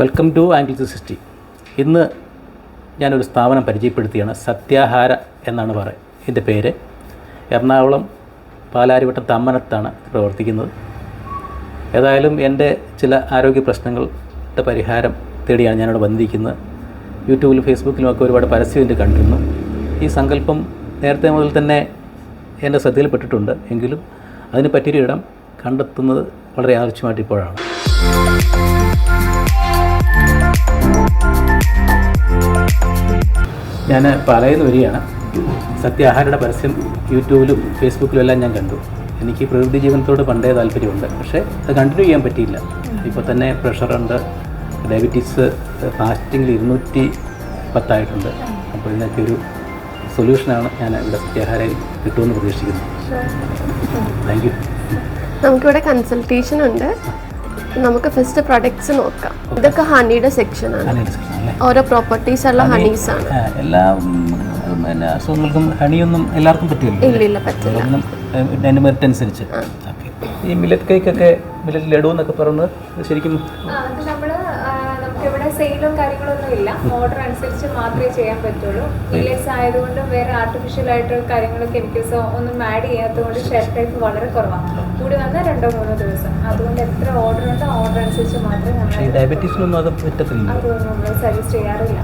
Welcome to angle three sixty ഇന്ന് ഞാനൊരു സ്ഥാപനം പരിചയപ്പെടുത്തിയാണ് സത്യാഹാര എന്നാണ് പറയുക ഇതിന്റെ പേര്. എറണാകുളം പാലാരിവട്ടം തമ്മനത്താണ് പ്രവർത്തിക്കുന്നത്. ഏതായാലും എന്റെ ചില ആരോഗ്യ പ്രശ്നങ്ങളുടെ പരിഹാരം തേടിയാണ് ഞാനിവിടെ വന്നിരിക്കുന്നത്. യൂട്യൂബിലും ഫേസ്ബുക്കിലും ഒക്കെ ഒരുപാട് പരസ്യം എന്റെ കണ്ടിരുന്നു. ഈ സങ്കല്പം നേരത്തെ മുതൽ തന്നെ എന്റെ ശ്രദ്ധയിൽപ്പെട്ടിട്ടുണ്ട് എങ്കിലും അതിന് പറ്റിയൊരു ഇടം കണ്ടെത്തുന്നത് വളരെ ആവശ്യമായിട്ട് ഇപ്പോഴാണ്. ഞാൻ പറയുന്ന വരികയാണ് സത്യാഹാരയുടെ പരസ്യം യൂട്യൂബിലും ഫേസ്ബുക്കിലും എല്ലാം ഞാൻ കണ്ടു. എനിക്ക് പ്രകൃതി ജീവനത്തോട് പണ്ടേ താല്പര്യമുണ്ട്. പക്ഷേ അത് കണ്ടിന്യൂ ചെയ്യാൻ പറ്റിയില്ല. ഇപ്പോൾ തന്നെ പ്രഷറുണ്ട് ഡയബറ്റീസ് ഫാസ്റ്റിങ്ങിൽ ഇരുന്നൂറ്റി പത്തായിട്ടുണ്ട്. അപ്പോൾ ഇതിനൊക്കെ ഒരു സൊല്യൂഷനാണ് ഞാൻ ഇവിടെ സത്യാഹാരയിൽ കിട്ടുമെന്ന് പ്രതീക്ഷിക്കുന്നത് താങ്ക് യു നമുക്കിവിടെ കൺസൾട്ടേഷൻ ഉണ്ട്. നമുക്ക് ഫസ്റ്റ് പ്രൊഡക്ട്സ് നോക്കാം. ഇതൊക്കെ ഹണിയുടെ സെക്ഷൻ ആണ്. സെക്ഷൻ അല്ലേ? ഓരോ പ്രോപ്പർട്ടീസ് ഉള്ള ഹണീസ് ആണ്. എല്ലാ പിന്നെ അസുഖങ്ങൾക്കും ഹണിയൊന്നും എല്ലാവർക്കും പറ്റില്ല. ഇല്ല ഇല്ല പറ്റില്ല മെറിറ്റ് അനുസരിച്ച്. ഓക്കെ ഈ മില്ലറ്റ് കേക്കൊക്കെ മില്ലറ്റ് ലഡു എന്നൊക്കെ പറയുന്നത് ശരിക്കും ആ, നമുക്കിവിടെ സെയിലും കാര്യങ്ങളൊന്നും ഇല്ല. ഓർഡർ അനുസരിച്ച് മാത്രമേ ചെയ്യാൻ പറ്റുള്ളൂ. ഇലേസ് ആയതുകൊണ്ട് വേറെ ആർട്ടിഫിഷ്യൽ ആയിട്ട് കാര്യങ്ങൾ കെമിക്കൽസോ ഒന്നും ആഡ് ചെയ്യാത്തതുകൊണ്ട് ഷെയർ ലൈഫ് വളരെ കുറവാണ്. കൂടി വന്നാൽ രണ്ടോ മൂന്നോ ദിവസം. അതുകൊണ്ട് എത്ര ഓർഡർ ഉണ്ടോ ഓർഡർ അനുസരിച്ച് മാത്രമേ നമ്മൾ ഡയബറ്റീസിനൊന്നും അത് പറ്റത്തില്ല. അത് നമ്മൾ സജസ്റ്റ് ചെയ്യാറില്ല.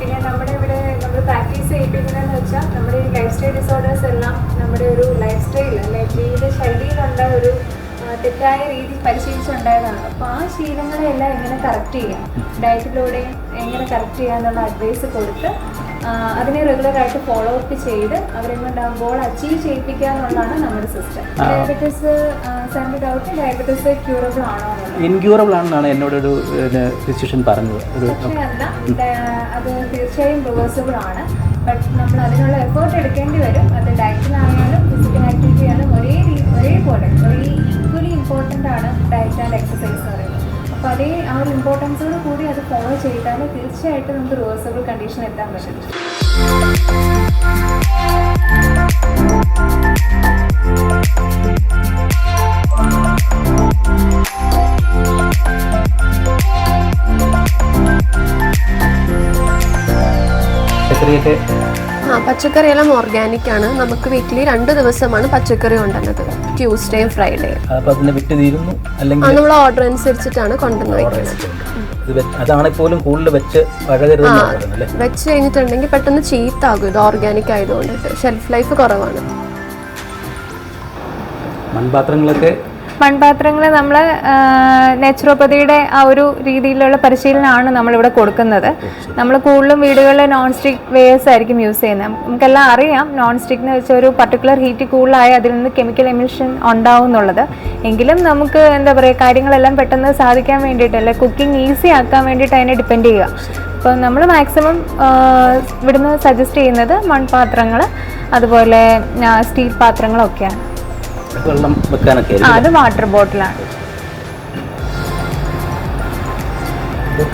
പിന്നെ നമ്മുടെ ഇവിടെ നമ്മൾ പ്രാക്ടീസ് ചെയ്യിപ്പിക്കുന്നതെന്ന് വെച്ചാൽ നമ്മുടെ ഈ ലൈഫ് സ്റ്റൈൽ ഡിസോർഡേഴ്സ് എല്ലാം നമ്മുടെ ഒരു ലൈഫ് സ്റ്റൈൽ അല്ലെങ്കിൽ ജീവിത ശൈലിയിലുള്ള ഒരു തെറ്റായ രീതി പരിശീലിച്ചുണ്ടായതാണ്. അപ്പോൾ ആ ശീലങ്ങളെല്ലാം എങ്ങനെ കറക്റ്റ് ചെയ്യാം? ഡയറ്റിലൂടെ എങ്ങനെ കറക്റ്റ് ചെയ്യാന്നുള്ള അഡ്വൈസ് കൊടുത്ത് അതിനെ റെഗുലറായിട്ട് ഫോളോ അപ്പ് ചെയ്ത് അവരെ കൊണ്ടാകുമ്പോൾ അച്ചീവ് ചെയ്യിപ്പിക്കുക എന്നുള്ളതാണ് നമ്മുടെ system diabetes send doubt diabetes curable ആണോ ഇൻക്യൂറബിൾ ആണെന്നാണ് എന്നോട് ഒരു ഫിസിഷ്യൻ പറഞ്ഞത്. പക്ഷേ അല്ല അത് തീർച്ചയായും റിവേഴ്സിബിൾ ആണ്. ബട്ട് നമ്മൾ അതിനുള്ള എഫേർട്ട് എടുക്കേണ്ടി വരും. അത് ഡയറ്റിലായാലും ഫിസിക്കൽ ഫോളോ ചെയ്താൽ തീർച്ചയായിട്ടും നമുക്ക് റിവേഴ്സബിൾ കണ്ടീഷൻ എത്താൻ പറ്റും. ആ പച്ചക്കറിയെല്ലാം ഓർഗാനിക് ആണ്. നമുക്ക് വീക്കിലി രണ്ട് ദിവസമാണ് പച്ചക്കറി കൊണ്ടുവന്നത്. ട്യൂസ്ഡേയും ഫ്രൈഡേയും നമ്മൾ ഓർഡർ അനുസരിച്ചിട്ടാണ് കൊണ്ടുവന്ന് വെക്കുന്നത്. ഇത് വെച്ച് പോലും കൂടുതൽ വെച്ച് വെച്ച് കഴിഞ്ഞിട്ടുണ്ടെങ്കിൽ പെട്ടെന്ന് ചീത്താകും. ഇത് ഓർഗാനിക് ആയതുകൊണ്ട്. ഷെൽഫ് ലൈഫ് കുറവാണ്. മൺപാത്രങ്ങളൊക്കെ മൺപാത്രങ്ങൾ നമ്മൾ നാച്ചുറോപ്പതിയുടെ ആ ഒരു രീതിയിലുള്ള പരിശീലനമാണ് നമ്മളിവിടെ കൊടുക്കുന്നത്. നമ്മൾ കൂടുതലും വീടുകളിൽ നോൺ സ്റ്റിക്ക് വെയേഴ്സ് ആയിരിക്കും യൂസ് ചെയ്യുന്നത്. നമുക്കെല്ലാം അറിയാം നോൺ സ്റ്റിക്ക് എന്ന് വെച്ചാൽ ഒരു പർട്ടിക്കുലർ ഹീറ്റ് കൂടുതലായ അതിൽ നിന്ന് കെമിക്കൽ എമിഷൻ ഉണ്ടാവും എന്നുള്ളത്. എങ്കിലും നമുക്ക് എന്താ പറയുക കാര്യങ്ങളെല്ലാം പെട്ടെന്ന് സാധിക്കാൻ വേണ്ടിയിട്ടല്ലേ കുക്കിംഗ് ഈസി ആക്കാൻ വേണ്ടിയിട്ട് അതിനെ ഡിപ്പെൻഡ് ചെയ്യുക. അപ്പം നമ്മൾ മാക്സിമം ഇവിടുന്ന് സജസ്റ്റ് ചെയ്യുന്നത് മൺപാത്രങ്ങൾ അതുപോലെ സ്റ്റീൽ പാത്രങ്ങളൊക്കെയാണ്. വെള്ളം വെക്കാനൊക്കെ അത് വാട്ടർ ബോട്ടിലാണ്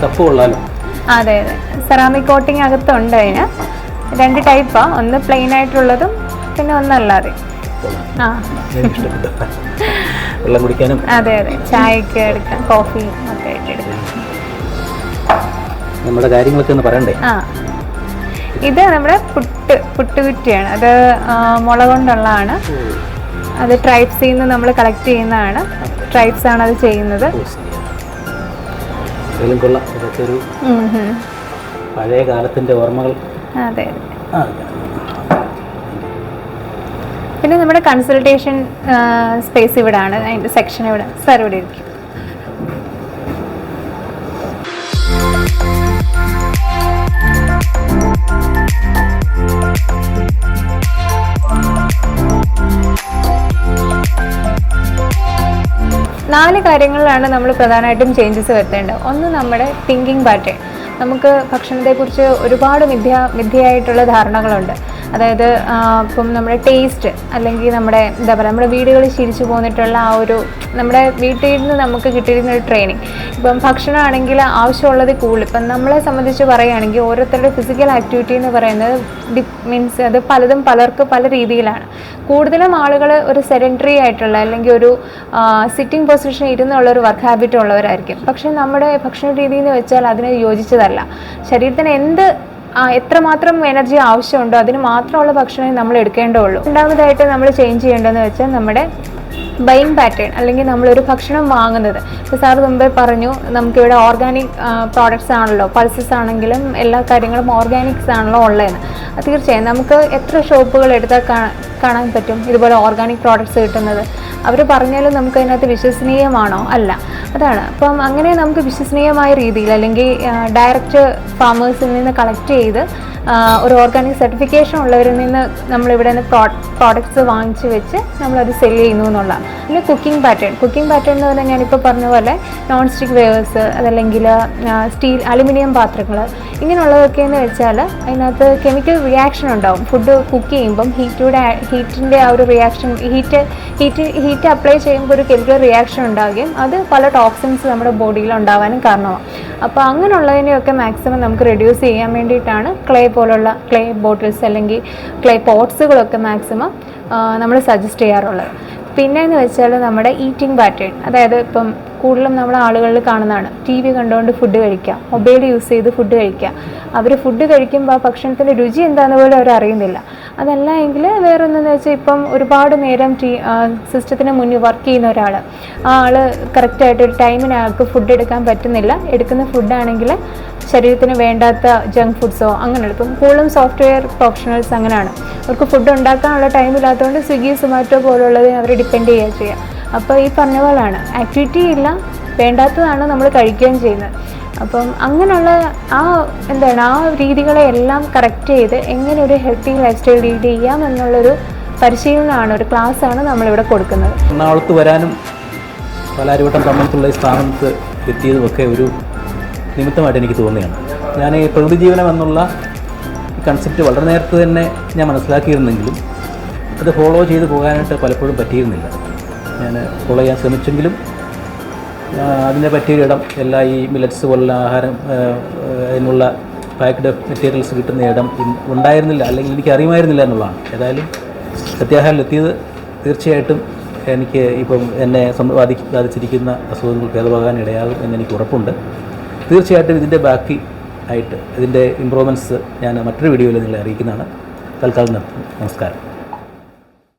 കപ്പ് കൊള്ളാലോ? അതെ അതെ. സെറാമിക് കോട്ടിംഗ് അകത്തുണ്ട് അതിന്. രണ്ട് ടൈപ്പാ ഒന്ന് പ്ലെയിൻ ആയിട്ടുള്ളതും പിന്നെ ഒന്നല്ലാതെ വെള്ളം കുടിക്കാനും. അതെ അതെ. ചായക്ക് എടുക്കാം കോഫി ഒക്കെ ആയിട്ട് എടുക്കാം. നമ്മുടെ കാര്യങ്ങളൊക്കെ ഒന്ന് പറയണ്ടേ? ആ. ഇത് നമ്മുടെ പുട്ട് പുട്ടുകുറ്റിയാണ്. അത് മുളകൊണ്ടുള്ളതാണ്. മുള കൊണ്ടുള്ളതാണ് അത് ട്രൈബ്സിൽ നിന്ന് നമ്മൾ കളക്ട് ചെയ്യുന്നതാണ്. ട്രൈബ്സ് ആണ് അത് ചെയ്യുന്നത്. പഴയ കാലത്തിന്റെ ഓർമ്മകൾ. അതെ പിന്നെ നമ്മുടെ കൺസൾട്ടേഷൻ സ്പേസ് ഇവിടെ ആണ് അതിന്റെ സെക്ഷൻ ഇവിടെ സാർ ഇവിടെ ഇരിക്കും. നാല് കാര്യങ്ങളിലാണ് നമ്മൾ പ്രധാനമായിട്ടും ചേഞ്ചസ് വരുത്തേണ്ടത്. ഒന്ന് നമ്മുടെ തിങ്കിങ് പാറ്റേൺ നമുക്ക് ഭക്ഷണത്തെക്കുറിച്ച് ഒരുപാട് മിഥ്യ മിഥ്യയായിട്ടുള്ള ധാരണകളുണ്ട്. അതായത് ഇപ്പം നമ്മുടെ ടേസ്റ്റ് അല്ലെങ്കിൽ നമ്മുടെ എന്താ പറയുക നമ്മുടെ വീടുകളിൽ ശീലിച്ചു പോന്നിട്ടുള്ള ആ ഒരു നമ്മുടെ വീട്ടിൽ നിന്ന് നമുക്ക് കിട്ടിയിരുന്ന ഒരു ട്രെയിനിങ് ഇപ്പം ഭക്ഷണമാണെങ്കിൽ ആവശ്യമുള്ളത് കൂടുതൽ. ഇപ്പം നമ്മളെ സംബന്ധിച്ച് പറയുകയാണെങ്കിൽ ഓരോരുത്തരുടെ ഫിസിക്കൽ ആക്ടിവിറ്റി എന്ന് പറയുന്നത് ഡി മീൻസ് അത് പലതും പലർക്ക് പല രീതിയിലാണ്. കൂടുതലും ആളുകൾ ഒരു സെഡന്ററി ആയിട്ടുള്ള അല്ലെങ്കിൽ ഒരു സിറ്റിംഗ് പൊസിഷൻ ഇരുന്നുള്ള ഒരു വർക്ക് ഹാബിറ്റ് ഉള്ളവരായിരിക്കും. പക്ഷേ നമ്മുടെ ഭക്ഷണ രീതി എന്ന് വെച്ചാൽ അതിന് യോജിച്ചതല്ല. ശരീരത്തിന് എന്ത് എത്രമാത്രം എനർജി ആവശ്യമുണ്ടോ അതിന് മാത്രമുള്ള ഭക്ഷണമേ നമ്മൾ എടുക്കേണ്ടതുള്ളൂ. രണ്ടാമതായിട്ട് നമ്മൾ ചേഞ്ച് ചെയ്യേണ്ടതെന്ന് വെച്ചാൽ നമ്മുടെ ബൈങ് പാറ്റേൺ അല്ലെങ്കിൽ നമ്മളൊരു ഭക്ഷണം വാങ്ങുന്നത്. ഇപ്പോൾ സാർ മുമ്പേ പറഞ്ഞു നമുക്കിവിടെ ഓർഗാനിക് പ്രോഡക്റ്റ്സ് ആണല്ലോ പൾസസ് ആണെങ്കിലും എല്ലാ കാര്യങ്ങളും ഓർഗാനിക്സ് ആണല്ലോ ഉള്ളതെന്ന്. തീർച്ചയായും നമുക്ക് എത്ര ഷോപ്പുകൾ എടുത്താൽ കാണാൻ പറ്റും? ഇതുപോലെ ഓർഗാനിക് പ്രോഡക്ട്സ് കിട്ടുന്നത്. അവർ പറഞ്ഞാലും നമുക്ക് അതിനകത്ത് വിശ്വസനീയമാണോ? അല്ല. അതാണ്. അപ്പം അങ്ങനെ നമുക്ക് വിശ്വസനീയമായ രീതിയിൽ അല്ലെങ്കിൽ ഡയറക്റ്റ് ഫാമേഴ്സിൽ നിന്ന് കളക്ട് ചെയ്ത് ഒരു ഓർഗാനിക് സർട്ടിഫിക്കേഷൻ ഉള്ളവരിൽ നിന്ന് നമ്മളിവിടെ നിന്ന് പ്രോഡക്ട്സ് വാങ്ങിച്ച് വെച്ച് നമ്മളത് സെൽ ചെയ്യുന്നു എന്നുള്ളതാണ്. പിന്നെ കുക്കിംഗ് പാറ്റേൺ കുക്കിംഗ് പാറ്റേൺ എന്ന് പറഞ്ഞാൽ ഞാനിപ്പോൾ പറഞ്ഞ പോലെ നോൺ സ്റ്റിക്ക് വേവേഴ്സ് അതല്ലെങ്കിൽ സ്റ്റീൽ അലുമിനിയം പാത്രങ്ങൾ ഇങ്ങനെയുള്ളതൊക്കെ എന്ന് വെച്ചാൽ അതിനകത്ത് കെമിക്കൽ റിയാക്ഷൻ ഉണ്ടാവും. ഫുഡ് കുക്ക് ചെയ്യുമ്പം ഹീറ്റൂടെ ഹീറ്റിന്റെ ആ ഒരു reaction heat heat heat apply ചെയ്യുമ്പോൾ ഒരു കെമിക്കൽ റിയാക്ഷൻ ഉണ്ടാവുകയും അത് പല ടോക്സിൻസ് നമ്മുടെ ബോഡിയിൽ ഉണ്ടാവാനും കാരണമാവും. അപ്പോൾ അങ്ങനെയുള്ളതിനെയൊക്കെ മാക്സിമം നമുക്ക് റെഡ്യൂസ് ചെയ്യാൻ വേണ്ടിയിട്ടാണ് ക്ലേ പോലുള്ള ക്ലേ ബോട്ടിൽസ് അല്ലെങ്കിൽ ക്ലേ പോട്ട്സുകളൊക്കെ മാക്സിമം നമ്മൾ സജസ്റ്റ് ചെയ്യാറുള്ളത്. പിന്നെ എന്ന് വെച്ചാൽ നമ്മുടെ ഈറ്റിംഗ് പാറ്റേൺ അതായത് ഇപ്പം കൂടുതലും നമ്മൾ ആളുകളിൽ കാണുന്നതാണ്. ടി വി കണ്ടുകൊണ്ട് ഫുഡ് കഴിക്കുക മൊബൈൽ യൂസ് ചെയ്ത് ഫുഡ് കഴിക്കുക അവർ ഫുഡ് കഴിക്കുമ്പോൾ ആ ഭക്ഷണത്തിന്റെ രുചി എന്താണെന്ന് പോലും അവർ അറിയുന്നില്ല. അതല്ല എങ്കിൽ വേറെ ഒന്നെന്ന് വെച്ചാൽ ഇപ്പം ഒരുപാട് നേരം ടി സിസ്റ്റത്തിന് മുന്നിൽ വർക്ക് ചെയ്യുന്ന ഒരാൾ ആ ആൾ കറക്റ്റായിട്ട് ഒരു ടൈമിനകത്ത് ഫുഡ് എടുക്കാൻ പറ്റുന്നില്ല. എടുക്കുന്ന ഫുഡാണെങ്കിൽ ശരീരത്തിന് വേണ്ടാത്ത ജങ്ക് ഫുഡ്സോ അങ്ങനെ ഇപ്പം കൂടുതലും സോഫ്റ്റ്വെയർ പ്രൊഫഷണൽസ് അങ്ങനെയാണ്. അവർക്ക് ഫുഡ് ഉണ്ടാക്കാനുള്ള ടൈം ഇല്ലാത്തതുകൊണ്ട് സ്വിഗ്ഗി സൊമാറ്റോ പോലുള്ളതിനെ അവർ ഡിപ്പെൻഡ് ചെയ്യുക ചെയ്യുക. അപ്പോൾ ഈ പറഞ്ഞ പോലെയാണ്. ആക്ടിവിറ്റി ഇല്ല വേണ്ടാത്തതാണ് നമ്മൾ കഴിക്കുകയും ചെയ്യുന്നത്. അപ്പം അങ്ങനെയുള്ള ആ എന്താണ് ആ രീതികളെ എല്ലാം കറക്റ്റ് ചെയ്ത് എങ്ങനെ ഒരു ഹെൽത്തി ലൈഫ് സ്റ്റൈൽ ലീഡ് ചെയ്യാം എന്നുള്ളൊരു പരിശീലനമാണ് ഒരു ക്ലാസ്സാണ് നമ്മളിവിടെ കൊടുക്കുന്നത്. എറണാകുളത്ത് വരാനും പലാരിവട്ടം തമ്മിലുള്ള ഈ സ്ഥാപനത്ത് എത്തിയതുമൊക്കെ ഒരു നിമിത്തമായിട്ട് എനിക്ക് തോന്നുകയാണ് ഞാൻ ഈ പ്രകൃതി ജീവനം എന്നുള്ള കൺസെപ്റ്റ് വളരെ നേരത്തെ തന്നെ ഞാൻ മനസ്സിലാക്കിയിരുന്നെങ്കിലും അത് ഫോളോ ചെയ്ത് പോകാനായിട്ട് പലപ്പോഴും പറ്റിയിരുന്നില്ല. ഞാൻ ഫോളോ ചെയ്യാൻ ശ്രമിച്ചെങ്കിലും അതിനെ പറ്റിയൊരു ഇടം എല്ലാ ഈ മില്ലറ്റ്സ് പോലുള്ള ആഹാരം അതിനുള്ള പാക്ഡ് മെറ്റീരിയൽസ് കിട്ടുന്ന ഇടം ഉണ്ടായിരുന്നില്ല അല്ലെങ്കിൽ എനിക്ക് അറിയുമായിരുന്നില്ല എന്നുള്ളതാണ്. ഏതായാലും സത്യാഹാരത്തിലെത്തിയത് തീർച്ചയായിട്ടും എനിക്ക് ഇപ്പം എന്നെ ബാധിച്ചിരിക്കുന്ന അസുഖങ്ങൾ ഭേദമാകാൻ ഇടയാകും എന്നെനിക്ക് ഉറപ്പുണ്ട്. തീർച്ചയായിട്ടും ഇതിന്റെ ബാക്കി ആയിട്ട് ഇതിന്റെ ഇമ്പ്രൂവ്മെന്റ്സ് ഞാൻ മറ്റൊരു വീഡിയോയിൽ നിങ്ങളെ അറിയിക്കുന്നതാണ്. തൽക്കാലം നിർത്തുന്നു. നമസ്കാരം.